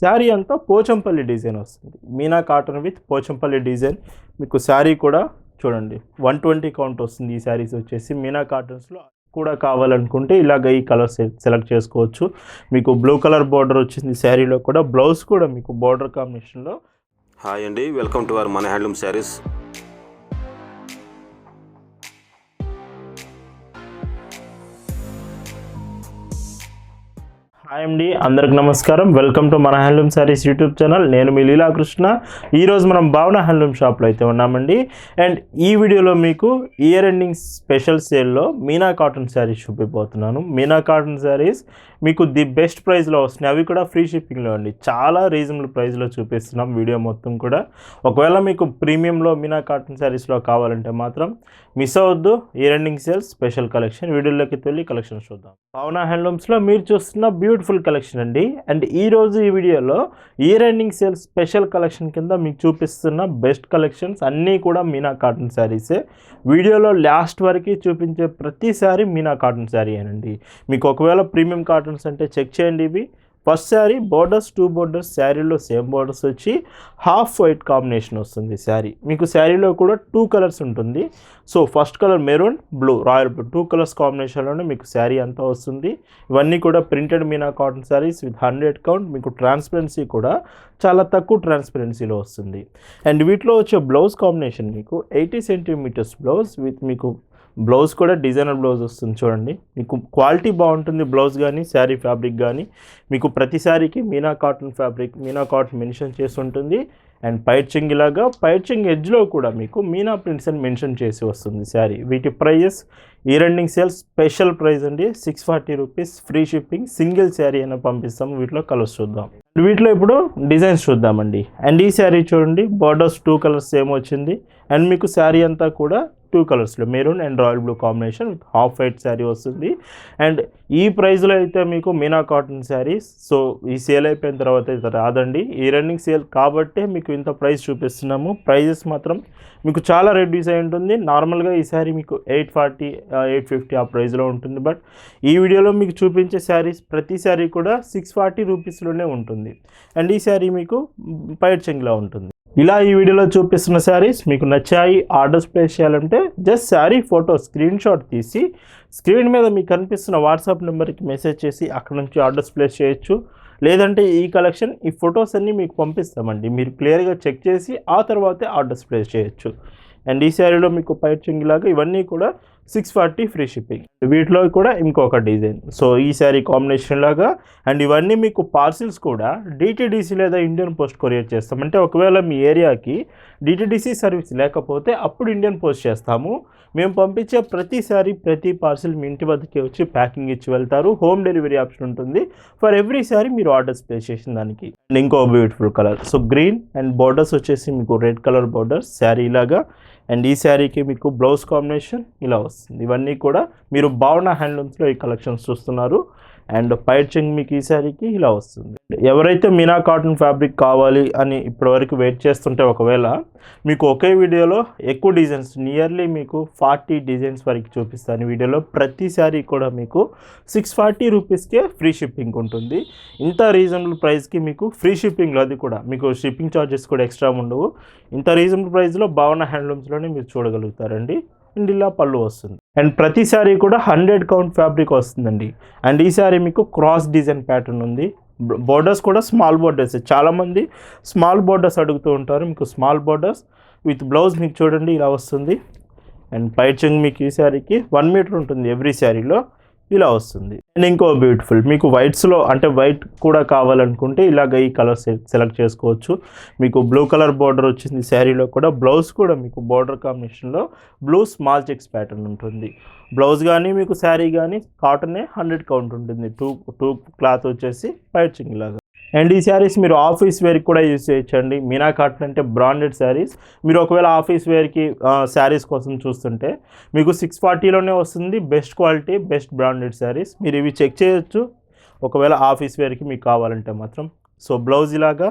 శారీ అంతా పోచంపల్లి డిజైన్ వస్తుంది. Meena cotton with Pochampally design. మీకు శారీ కూడా చూడండి వన్ ట్వంటీ కౌంట్ వస్తుంది ఈ శారీస్ వచ్చేసి. మీనా కాటన్స్లో కూడా కావాలనుకుంటే ఇలాగ ఈ కలర్ సెలెక్ట్ చేసుకోవచ్చు. మీకు బ్లూ కలర్ బార్డర్ వచ్చింది శారీలో కూడా. బ్లౌజ్ కూడా మీకు బార్డర్ కాంబినేషన్లో. హాయ్ అండి వెల్కమ్ టు అవర్ మన హ్యాండ్లూమ్ శారీస్. హాయ్ అండి అందరికి నమస్కారం. వెల్కమ్ టు మన హ్యాండ్లూమ్ శారీస్ యూట్యూబ్ ఛానల్. నేను మీ లీలాకృష్ణ. ఈరోజు మనం భావన హ్యాండ్లూమ్ షాప్లో అయితే ఉన్నామండి. అండ్ ఈ వీడియోలో మీకు ఇయర్ ఎండింగ్ స్పెషల్ సేల్లో మీనా కాటన్ శారీస్ చూపిపోతున్నాను. మీనా కాటన్ శారీస్ మీకు ది బెస్ట్ ప్రైస్లో వస్తున్నాయి. అవి కూడా ఫ్రీ షిప్పింగ్లో అండి. చాలా రీజనబుల్ ప్రైస్లో చూపిస్తున్నాం వీడియో మొత్తం కూడా. ఒకవేళ మీకు ప్రీమియంలో మీనా కాటన్ శారీస్లో కావాలంటే మాత్రం మిస్ అవ్వద్దు. Year ending sales special collection. వీడియోలోకి వెళ్ళి కలెక్షన్ చూద్దాం. భావన హ్యాండ్లూమ్స్లో మీరు చూస్తున్న బ్యూటిఫుల్ కలెక్షన్ అండి. అండ్ ఈరోజు ఈ వీడియోలో year ending sale special collection కింద మీకు చూపిస్తున్న బెస్ట్ కలెక్షన్స్ అన్నీ కూడా మీనా కాటన్ శారీసే. వీడియోలో లాస్ట్ వరకు చూపించే ప్రతి శారీ మీనా కాటన్ శారీ అనండి. మీకు ఒకవేళ ప్రీమియం కాటన్స్ అంటే చెక్ చేయండి ఇవి. First sari borders two borders శారీలో సేమ్ బోర్డర్స్ వచ్చి హాఫ్ వైట్ కాంబినేషన్ వస్తుంది శారీ. మీకు శారీలో కూడా టూ కలర్స్ ఉంటుంది. So first colour maroon blue. Royal blue. Two colours కాంబినేషన్లోనే మీకు శారీ అంతా వస్తుంది. ఇవన్నీ కూడా printed Meena cotton saris with hundred count. మీకు ట్రాన్స్పరెన్సీ కూడా చాలా తక్కువ ట్రాన్స్పరెన్సీలో వస్తుంది. అండ్ వీటిలో వచ్చే బ్లౌజ్ కాంబినేషన్ మీకు ఎయిటీ సెంటీమీటర్స్ బ్లౌజ్ విత్ మీకు బ్లౌజ్ కూడా డిజైనర్ బ్లౌజ్ వస్తుంది చూడండి. మీకు క్వాలిటీ బాగుంటుంది బ్లౌజ్ కానీ శారీ ఫ్యాబ్రిక్ కానీ మీకు ప్రతి శారీకి Meena cotton fabric Meena cotton mention చేసి ఉంటుంది. అండ్ పైర్చింగ్ ఇలాగా పైర్చింగ్ ఎడ్జ్లో కూడా మీకు మీనా ప్రింట్స్ అని మెన్షన్ చేసి వస్తుంది శారీ. వీటి ప్రైజెస్ ఈ రెండింగ్ సేల్స్ స్పెషల్ ప్రైస్ అండి. Six forty rupees free shipping single sari అయినా పంపిస్తాం. వీటిలో కలర్స్ చూద్దాం. వీటిలో ఇప్పుడు డిజైన్స్ చూద్దామండి. అండ్ ఈ శారీ చూడండి బార్డర్స్ టూ కలర్స్ సేమ్ వచ్చింది. అండ్ మీకు శారీ అంతా కూడా టూ కలర్స్లో maroon and royal blue combination with half white sari వస్తుంది. అండ్ ఈ ప్రైస్లో అయితే మీకు మీనా కాటన్ శారీస్ సో ఈ సేల్ అయిపోయిన తర్వాత అయితే రాదండి. ఈ రన్నింగ్ సేల్ కాబట్టే మీకు ఇంత ప్రైస్ చూపిస్తున్నాము. ప్రైజెస్ మాత్రం మీకు చాలా రెడ్యూస్ అయి ఉంటుంది. నార్మల్గా ఈ శారీ మీకు ఎయిట్ ఫార్టీ ఎయిట్ ఫిఫ్టీ ఆ ప్రైస్లో ఉంటుంది. బట్ ఈ వీడియోలో మీకు చూపించే శారీస్ ప్రతి శారీ కూడా సిక్స్ ఫార్టీ రూపీస్లోనే ఉంటుంది. అండ్ ఈ శారీ మీకు పైడ్చంగ్లా ఉంటుంది. ఇలా ఈ వీడియోలో చూపిస్తున్న శారీస్ మీకు నచ్చాయి ఆర్డర్స్ ప్లేస్ చేయాలంటే just sari photo screen shot తీసి స్క్రీన్ మీద మీకు కనిపిస్తున్న వాట్సాప్ నెంబర్కి మెసేజ్ చేసి అక్కడ నుంచి ఆర్డర్స్ ప్లేస్ చేయొచ్చు. లేదంటే ఈ కలెక్షన్ ఈ ఫొటోస్ అన్నీ మీకు పంపిస్తామండి. మీరు క్లియర్గా చెక్ చేసి ఆ తర్వాతే ఆర్డర్స్ ప్లేస్ చేయొచ్చు. అండ్ ఈ శారీలో మీకు పైట్ చింగిలాగా ఇవన్నీ కూడా సిక్స్ ఫార్టీ ఫ్రీ షిప్పింగ్ వీటిలో కూడా ఇంకొక డిజైన్. సో ఈ శారీ కాంబినేషన్ లాగా అండ్ ఇవన్నీ మీకు పార్సిల్స్ కూడా డిటీడీసీ లేదా ఇండియన్ పోస్ట్ కొరియర్ చేస్తాం అంటే ఒకవేళ మీ ఏరియాకి డిటీడీసీ సర్వీస్ లేకపోతే అప్పుడు ఇండియన్ పోస్ట్ చేస్తాము. మేము పంపించే ప్రతి శారీ ప్రతి పార్సిల్ మీ ఇంటి వద్దకి వచ్చి ప్యాకింగ్ ఇచ్చి వెళ్తారు. హోమ్ డెలివరీ ఆప్షన్ ఉంటుంది. ఫర్ ఎవ్రీ శారీ మీరు ఆర్డర్స్ ప్లేస్ చేసిన దానికి. అండ్ ఇంకో beautiful colour so green and borders వచ్చేసి మీకు రెడ్ కలర్ బార్డర్స్ శారీ లాగా అండ్ ఈ శారీకి మీకు బ్లౌజ్ కాంబినేషన్ ఇలా వస్తుంది. ఇవన్నీ కూడా మీరు భావన హ్యాండ్లూమ్స్లో ఈ కలెక్షన్స్ చూస్తున్నారు. అండ్ పైచింగ్ మీకు ఈ శారీకి ఇలా వస్తుంది. ఎవరైతే మీనా కాటన్ ఫ్యాబ్రిక్ కావాలి అని ఇప్పటివరకు వెయిట్ చేస్తుంటే ఒకవేళ మీకు ఒకే వీడియోలో ఎక్కువ డిజైన్స్ నియర్లీ మీకు ఫార్టీ డిజైన్స్ వరకు చూపిస్తాను. ఈ వీడియోలో ప్రతి శారీ కూడా మీకు సిక్స్ ఫార్టీ రూపీస్కే ఫ్రీ షిప్పింగ్ ఉంటుంది. ఇంత రీజనబుల్ ప్రైస్కి మీకు ఫ్రీ షిప్పింగ్లో అది కూడా మీకు షిప్పింగ్ ఛార్జెస్ కూడా ఎక్స్ట్రా ఉండవు. ఇంత రీజనబుల్ ప్రైస్లో భావన హ్యాండ్లూమ్స్లోనే మీరు చూడగలుగుతారండి. అండ్ ఇలా పళ్ళు వస్తుంది. అండ్ ప్రతి శారీ కూడా హండ్రెడ్ కౌంట్ ఫ్యాబ్రిక్ వస్తుందండి. అండ్ ఈ శారీ మీకు క్రాస్ డిజైన్ ప్యాటర్న్ ఉంది. బోర్డర్స్ కూడా స్మాల్ బోర్డర్స్. చాలామంది స్మాల్ బోర్డర్స్ అడుగుతూ ఉంటారు. మీకు స్మాల్ బోర్డర్స్ విత్ బ్లౌజ్ మీకు చూడండి ఇలా వస్తుంది. అండ్ పైచింగ్ మీకు ఈ శారీకి వన్ మీటర్ ఉంటుంది ఎవ్రీ శారీలో ఇలా వస్తుంది. అండ్ ఇంకో బ్యూటిఫుల్ మీకు వైట్స్లో అంటే వైట్ కూడా కావాలనుకుంటే ఇలాగ ఈ కలర్ సెలెక్ట్ చేసుకోవచ్చు. మీకు బ్లూ కలర్ బార్డర్ వచ్చింది శారీలో కూడా బ్లౌజ్ కూడా మీకు బార్డర్ కాంబినేషన్లో బ్లూ స్మాల్ చెక్స్ ప్యాటర్న్ ఉంటుంది. బ్లౌజ్ కానీ మీకు శారీ కానీ కాటనే హండ్రెడ్ కౌంట్ ఉంటుంది. టూ టూ క్లాత్ వచ్చేసి పైచింగ్ లాగా. అండ్ ఈ శారీస్ మీరు ఆఫీస్ వేర్కి కూడా యూజ్ చేయొచ్చండి. మీనా కాటన్ అంటే బ్రాండెడ్ శారీస్ మీరు ఒకవేళ ఆఫీస్ వేర్కి శారీస్ కోసం చూస్తుంటే మీకు సిక్స్ ఫార్టీలోనే వస్తుంది. Best quality best branded saris మీరు ఇవి చెక్ చేయొచ్చు. ఒకవేళ ఆఫీస్ వేర్కి మీకు కావాలంటే మాత్రం. సో బ్లౌజ్ ఇలాగా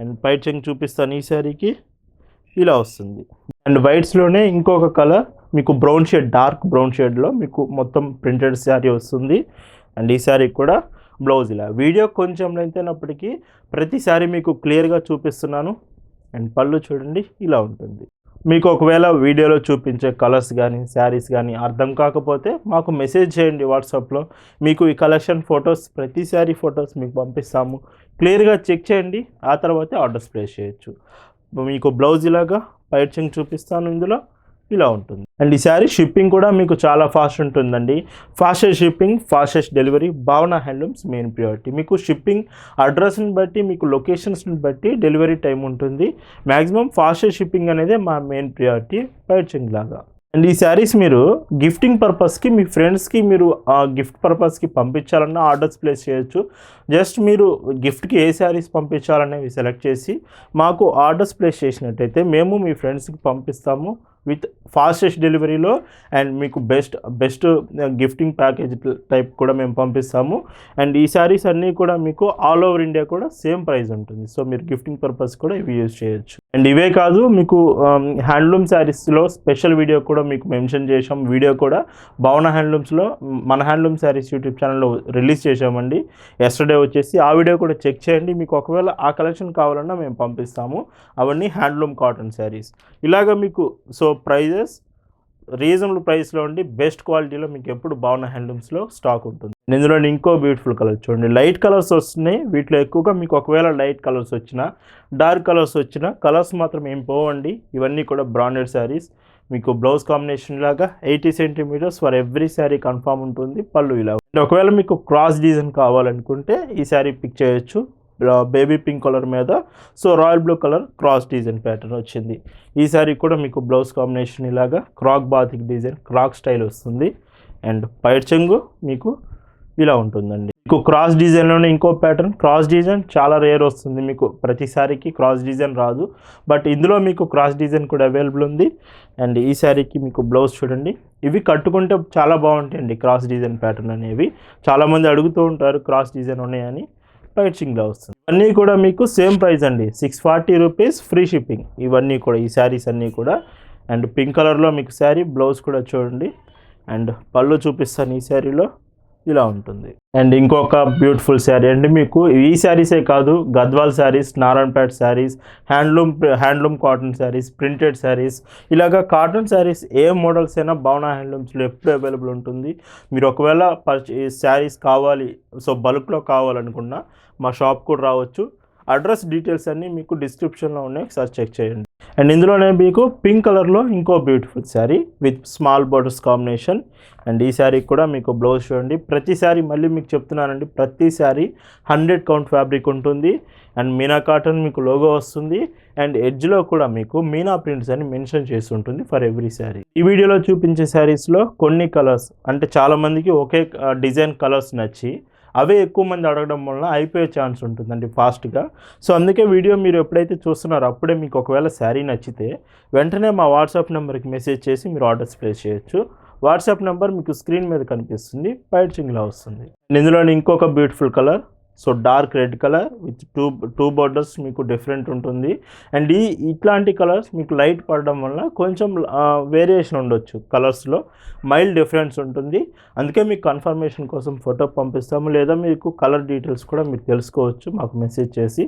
అండ్ పైట్ చెంగ్ చూపిస్తాను ఈ శారీకి ఇలా వస్తుంది. అండ్ వైట్స్లోనే ఇంకొక కలర్ మీకు బ్రౌన్ షేడ్ డార్క్ బ్రౌన్ షేడ్లో మీకు మొత్తం ప్రింటెడ్ శారీ వస్తుంది. అండ్ ఈ శారీ కూడా బ్లౌజ్ ఇలా. వీడియో కొంచెం లెంత్ అయినప్పటికీ ప్రతిసారి మీకు క్లియర్గా చూపిస్తున్నాను. అండ్ పళ్ళు చూడండి ఇలా ఉంటుంది. మీకు ఒకవేళ వీడియోలో చూపించే కలర్స్ కానీ శారీస్ కానీ అర్థం కాకపోతే మాకు మెసేజ్ చేయండి వాట్సాప్లో. మీకు ఈ కలెక్షన్ ఫొటోస్ ప్రతిసారి ఫొటోస్ మీకు పంపిస్తాము. క్లియర్గా చెక్ చేయండి ఆ తర్వాతే ఆర్డర్స్ ప్లేస్ చేయొచ్చు. మీకు బ్లౌజ్ ఇలాగా పైచింగ్ చూపిస్తాను ఇందులో. ఇలా ఉంటుంది. అండ్ ఈ శారీ షిప్పింగ్ కూడా మీకు చాలా ఫాస్ట్ ఉంటుందండి. Fastest shipping fastest delivery Bhavana Handlooms main priority మీకు షిప్పింగ్ అడ్రస్ని బట్టి మీకు లొకేషన్స్ని బట్టి డెలివరీ టైం ఉంటుంది. మ్యాక్సిమం ఫాస్టెస్ట్ షిప్పింగ్ అనేది మా మెయిన్ ప్రియారిటీ పైచింగ్ లాగా. అండ్ ఈ శారీస్ మీరు గిఫ్టింగ్ పర్పస్కి మీ ఫ్రెండ్స్కి మీరు ఆ గిఫ్ట్ పర్పస్కి పంపించాలన్నా ఆర్డర్స్ ప్లేస్ చేయొచ్చు. జస్ట్ మీరు గిఫ్ట్కి ఏ శారీస్ పంపించాలనేవి సెలెక్ట్ చేసి మాకు ఆర్డర్స్ ప్లేస్ చేసినట్టయితే మేము మీ ఫ్రెండ్స్కి పంపిస్తాము. విత్ ఫాస్టెస్ట్ డెలివరీలో అండ్ మీకు best best gifting package type కూడా మేము పంపిస్తాము. అండ్ ఈ శారీస్ అన్నీ కూడా మీకు ఆల్ ఓవర్ ఇండియా కూడా సేమ్ ప్రైస్ ఉంటుంది. సో మీరు గిఫ్టింగ్ పర్పస్ కూడా ఇవి యూజ్ చేయొచ్చు. అండ్ ఇవే కాదు మీకు హ్యాండ్లూమ్ శారీస్లో స్పెషల్ వీడియో కూడా మీకు మెన్షన్ చేసాం వీడియో కూడా భావన హ్యాండ్లూమ్స్లో మన హ్యాండ్లూమ్ శారీస్ యూట్యూబ్ ఛానల్లో రిలీజ్ చేసామండి ఎస్టర్డే వచ్చేసి ఆ వీడియో కూడా చెక్ చేయండి. మీకు ఒకవేళ ఆ కలెక్షన్ కావాలన్నా మేము పంపిస్తాము. అవన్నీ హ్యాండ్లూమ్ కాటన్ శారీస్. ఇలాగ మీకు సో ప్రైజెస్ రీజనబుల్ ప్రైస్లో ఉండి బెస్ట్ క్వాలిటీలో మీకు ఎప్పుడు బాగున్న హ్యాండ్లూమ్స్లో స్టాక్ ఉంటుంది. ఇందులో ఇంకో బ్యూటిఫుల్ కలర్ చూడండి. లైట్ కలర్స్ వస్తున్నాయి. వీటిలో ఎక్కువగా మీకు ఒకవేళ లైట్ కలర్స్ వచ్చినా డార్క్ కలర్స్ వచ్చినా కలర్స్ మాత్రం ఏం పోవండి. ఇవన్నీ కూడా బ్రాండెడ్ శారీస్. మీకు బ్లౌజ్ కాంబినేషన్ లాగా eighty centimetres for every sari confirm ఉంటుంది. పళ్ళు ఇలా. ఒకవేళ మీకు క్రాస్ డిజైన్ కావాలనుకుంటే ఈ శారీ పిక్ చేయొచ్చు. బేబీ పింక్ కలర్ మీద. So royal blue colour cross design pattern వచ్చింది. ఈ కూడా మీకు బ్లౌజ్ కాంబినేషన్ ఇలాగా crack batik design crack style వస్తుంది. అండ్ పైట్ చెంగు మీకు ఇలా ఉంటుందండి. మీకు క్రాస్ డిజైన్లోనే ఇంకో ప్యాటర్న్ క్రాస్ డిజైన్ చాలా రేర్ వస్తుంది మీకు. ప్రతిసారికి క్రాస్ డిజైన్ రాదు. బట్ ఇందులో మీకు క్రాస్ డిజైన్ కూడా అవైలబుల్ ఉంది. అండ్ ఈ శారీకి మీకు బ్లౌజ్ చూడండి. ఇవి కట్టుకుంటే చాలా బాగుంటాయండి క్రాస్ డిజైన్ ప్యాటర్న్ అనేవి. చాలామంది అడుగుతూ ఉంటారు క్రాస్ డిజైన్ ఉన్నాయని. పైచింగ్లో వస్తుంది. ఇవన్నీ కూడా మీకు సేమ్ ప్రైస్ అండి. Six forty rupees free shipping ఇవన్నీ కూడా ఈ శారీస్ అన్నీ కూడా. అండ్ పింక్ కలర్లో మీకు శారీ బ్లౌజ్ కూడా చూడండి. అండ్ పళ్ళు చూపిస్తాను ఈ శారీలో ఇలా ఉంటుంది. అండ్ ఇంకొక బ్యూటిఫుల్ శారీ అండి మీకు. ఈ శారీసే కాదు Gadwal saris Narayanpet saris handloom handloom cotton saris printed saris ఇలాగా కాటన్ శారీస్ ఏ మోడల్స్ అయినా భావన హ్యాండ్లూమ్స్లో ఎప్పుడు అవైలబుల్ ఉంటుంది. మీరు ఒకవేళ పర్చే శారీస్ కావాలి సో బల్క్లో కావాలనుకున్నా మా షాప్ కూడా రావచ్చు. అడ్రస్ డీటెయిల్స్ అన్నీ మీకు డిస్క్రిప్షన్లో ఉన్నాయి. ఒకసారి చెక్ చేయండి. అండ్ ఇందులోనే మీకు పింక్ కలర్లో ఇంకో beautiful sari with small borders combination. And ఈ శారీ కూడా మీకు బ్లౌజ్ చూడండి. ప్రతి శారీ మళ్ళీ మీకు చెప్తున్నానండి. ప్రతి శారీ హండ్రెడ్ కౌంట్ ఫ్యాబ్రిక్ ఉంటుంది. అండ్ మీనా కాటన్ మీకు లోగో వస్తుంది. అండ్ ఎడ్జ్లో కూడా మీకు మీనా ప్రింట్స్ అని మెన్షన్ చేసి ఉంటుంది ఫర్ ఎవ్రీ శారీ. ఈ వీడియోలో చూపించే శారీస్లో కొన్ని కలర్స్ అంటే చాలామందికి ఒకే డిజైన్ కలర్స్ నచ్చి అవే ఎక్కువ మంది అడగడం వలన అయిపోయే ఛాన్స్ ఉంటుందండి ఫాస్ట్గా. సో అందుకే వీడియో మీరు ఎప్పుడైతే చూస్తున్నారో అప్పుడే మీకు ఒకవేళ శారీ నచ్చితే వెంటనే మా వాట్సాప్ నెంబర్కి మెసేజ్ చేసి మీరు ఆర్డర్స్ ప్లేస్ చేయొచ్చు. వాట్సాప్ నెంబర్ మీకు స్క్రీన్ మీద కనిపిస్తుంది పైచింగ్లో వస్తుంది ఇందులో ఇంకొక beautiful colour so dark red colour with two two borders మీకు డిఫరెంట్ ఉంటుంది. అండ్ ఈ ఇట్లాంటి కలర్స్ మీకు లైట్ పడడం వల్ల కొంచెం వేరియేషన్ ఉండొచ్చు కలర్స్లో. మైల్డ్ డిఫరెన్స్ ఉంటుంది. అందుకే మీకు కన్ఫర్మేషన్ కోసం ఫోటో పంపిస్తాము. లేదా మీకు కలర్ డీటెయిల్స్ కూడా మీరు తెలుసుకోవచ్చు. మాకు మెసేజ్ చేసి.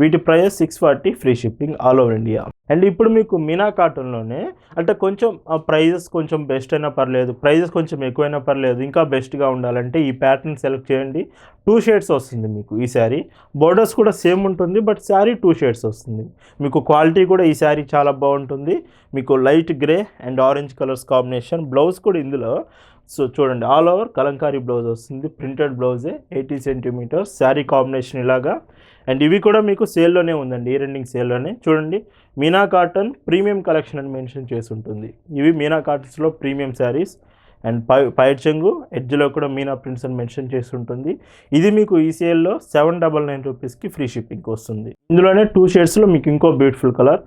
వీటి price six forty free shipping all over India. And ఇప్పుడు మీకు మీనా కాటన్లోనే అంటే కొంచెం ప్రైజెస్ కొంచెం బెస్ట్ అయినా పర్లేదు ప్రైజెస్ కొంచెం ఎక్కువైనా పర్లేదు ఇంకా బెస్ట్గా ఉండాలంటే ఈ ప్యాటర్న్ సెలెక్ట్ చేయండి. టూ షేడ్స్ వస్తుంది మీకు ఈ శారీ బోర్డర్స్ కూడా సేమ్ ఉంటుంది బట్ శారీ టూ షేడ్స్ వస్తుంది. మీకు క్వాలిటీ కూడా ఈ శారీ చాలా బాగుంటుంది. మీకు light grey and orange colours combination blouse కూడా ఇందులో. సో చూడండి ఆల్ ఓవర్ కలంకారీ బ్లౌజ్ వస్తుంది ప్రింటెడ్ బ్లౌజే ఎయిటీ సెంటీమీటర్స్ శారీ కాంబినేషన్ ఇలాగా. అండ్ ఇవి కూడా మీకు సేల్లోనే ఉందండి ఈ రెండింగ్ సేల్లోనే చూడండి మీనా కాటన్ ప్రీమియం కలెక్షన్ అని మెన్షన్ చేసి ఉంటుంది ఇవి మీనా కాటన్స్లో ప్రీమియం శారీస్ అండ్ పై పైట్ ఎడ్జ్లో కూడా మీనా ప్రింట్స్ అని మెన్షన్ చేసి ఉంటుంది ఇది మీకు ఈసీఎల్లో సెవెన్ డబల్ నైన్ రూపీస్కి ఫ్రీ షిప్పింగ్ వస్తుంది. ఇందులోనే టూ షేడ్స్లో మీకు ఇంకో beautiful colour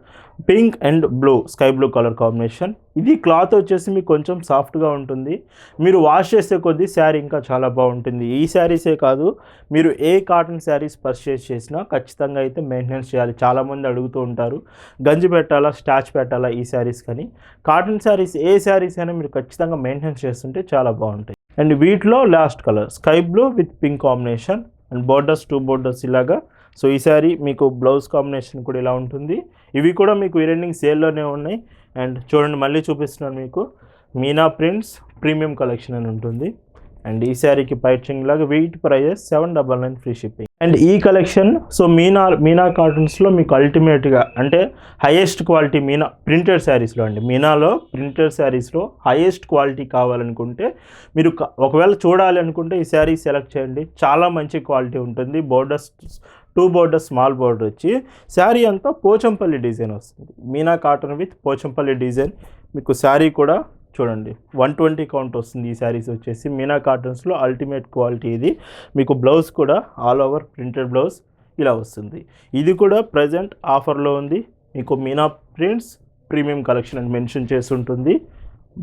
pink and blue sky blue colour combination. ఇది క్లాత్ వచ్చేసి మీకు కొంచెం సాఫ్ట్గా ఉంటుంది. మీరు వాష్ చేసే కొద్దీ శారీ ఇంకా చాలా బాగుంటుంది. ఈ శారీసే కాదు మీరు ఏ కాటన్ శారీస్ పర్చేస్ చేసినా ఖచ్చితంగా అయితే మెయింటెనెన్స్ చేయాలి. చాలామంది అడుగుతూ ఉంటారు గంజి పెట్టాలా స్టాచ్ పెట్టాలా ఈ శారీస్ కానీ. కాటన్ శారీస్ ఏ శారీస్ అయినా మీరు ఖచ్చితంగా మెయింటెనెన్స్ చేస్తుంటే చాలా బాగుంటాయి. అండ్ వీటిలో last colour sky blue with pink combination. And borders two borders ఇలాగా సో ఈ సారీ మీకు బ్లౌజ్ కాంబినేషన్ కూడా ఇలా ఉంటుంది. ఇవి కూడా మీకు ఈ రెండింగ్ సేల్లోనే ఉన్నాయి. అండ్ చూడండి మళ్ళీ చూపిస్తున్నాను మీకు. మీనా ప్రింట్స్ ప్రీమియం కలెక్షన్ అని ఉంటుంది. అండ్ ఈ శారీకి పైచింగ్ లాగా wait prices seven double nine free shipping. And ఈ కలెక్షన్ సో మీనా మీనా కాటన్స్లో మీకు అల్టిమేట్గా అంటే హైయెస్ట్ క్వాలిటీ మీనా ప్రింటెడ్ శారీస్లో అండి. మీనాలో ప్రింటెడ్ శారీస్లో హైయెస్ట్ క్వాలిటీ కావాలనుకుంటే మీరు ఒకవేళ చూడాలి అనుకుంటే ఈ శారీ సెలెక్ట్ చేయండి. చాలా మంచి క్వాలిటీ ఉంటుంది. Borders two border small border వచ్చి శారీ అంతా పోచంపల్లి డిజైన్ వస్తుంది. Meena cotton with Pochampally design. మీకు శారీ కూడా చూడండి వన్ ట్వంటీ కౌంట్ వస్తుంది ఈ శారీస్ వచ్చేసి. మీనా కాటన్స్లో అల్టిమేట్ క్వాలిటీ ఇది. మీకు బ్లౌజ్ కూడా ఆల్ ఓవర్ ప్రింటెడ్ బ్లౌజ్ ఇలా వస్తుంది. ఇది కూడా ప్రజెంట్ ఆఫర్లో ఉంది. మీకు మీనా ప్రింట్స్ ప్రీమియం కలెక్షన్ అని మెన్షన్ చేసి ఉంటుంది.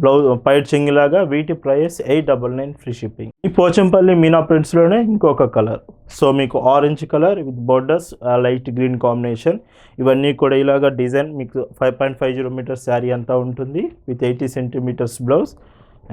బ్లౌజ్ పైట్ చెంగిలాగా వీటి price eight double nine free shipping. ఈ పోచంపల్లి మీనా ప్రింట్స్లోనే ఇంకొక కలర్. సో మీకు orange colour with borders light green combination. ఇవన్నీ కూడా ఇలాగా డిజైన్ మీకు five point five zero metres sari అంతా ఉంటుంది with eighty centimetres blouse.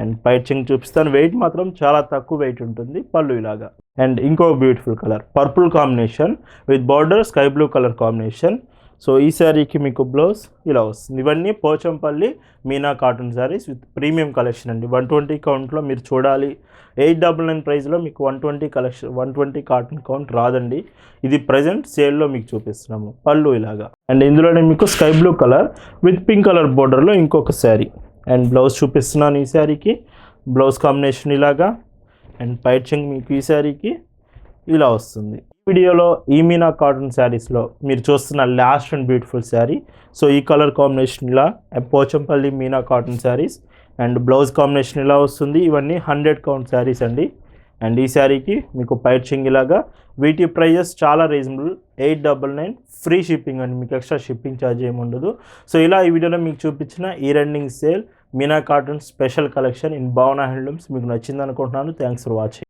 And పైచింగ్ చూపిస్తాను. వెయిట్ మాత్రం చాలా తక్కువ వెయిట్ ఉంటుంది పళ్ళు ఇలాగా. అండ్ ఇంకో beautiful colour purple combination with border sky blue colour combination. So ఈ శారీకి మీకు బ్లౌజ్ ఇలా వస్తుంది. ఇవన్నీ Pochampally Meena cotton saris with premium collection అండి. వన్ ట్వంటీ కౌంట్లో మీరు చూడాలి. ఎయిట్ డబల్ నైన్ ప్రైస్లో మీకు one twenty collection one twenty cotton count రాదండి. ఇది ప్రజెంట్ సేల్లో మీకు చూపిస్తున్నాము. పళ్ళు ఇలాగా. అండ్ ఇందులోనే మీకు sky blue colour with pink colour బోర్డర్లో ఇంకొక శారీ. అండ్ బ్లౌజ్ చూపిస్తున్నాను ఈ శారీకి. బ్లౌజ్ కాంబినేషన్ ఇలాగా. అండ్ పైచింగ్ మీకు ఈ శారీకి ఇలా వస్తుంది. వీడియోలో ఈ మీనా కాటన్ శారీస్లో మీరు చూస్తున్న last and beautiful sari. So ఈ కలర్ కాంబినేషన్ ఇలా Pochampally Meena cotton saris and blouse combination ఇలా వస్తుంది. ఇవన్నీ హండ్రెడ్ కౌంట్ శారీస్ అండి. అండ్ ఈ శారీకి మీకు పైచింగ్ ఇలాగా వీటి ప్రైజెస్ చాలా reasonable eight double nine free shipping అండి. మీకు ఎక్స్ట్రా షిప్పింగ్ ఛార్జ్ ఏమి ఉండదు. సో ఇలా ఈ వీడియోలో మీకు చూపించిన ఈ running sale Meena cotton special collection in Bhavana Handlooms మీకు నచ్చింది అనుకుంటున్నాను. Thanks for watching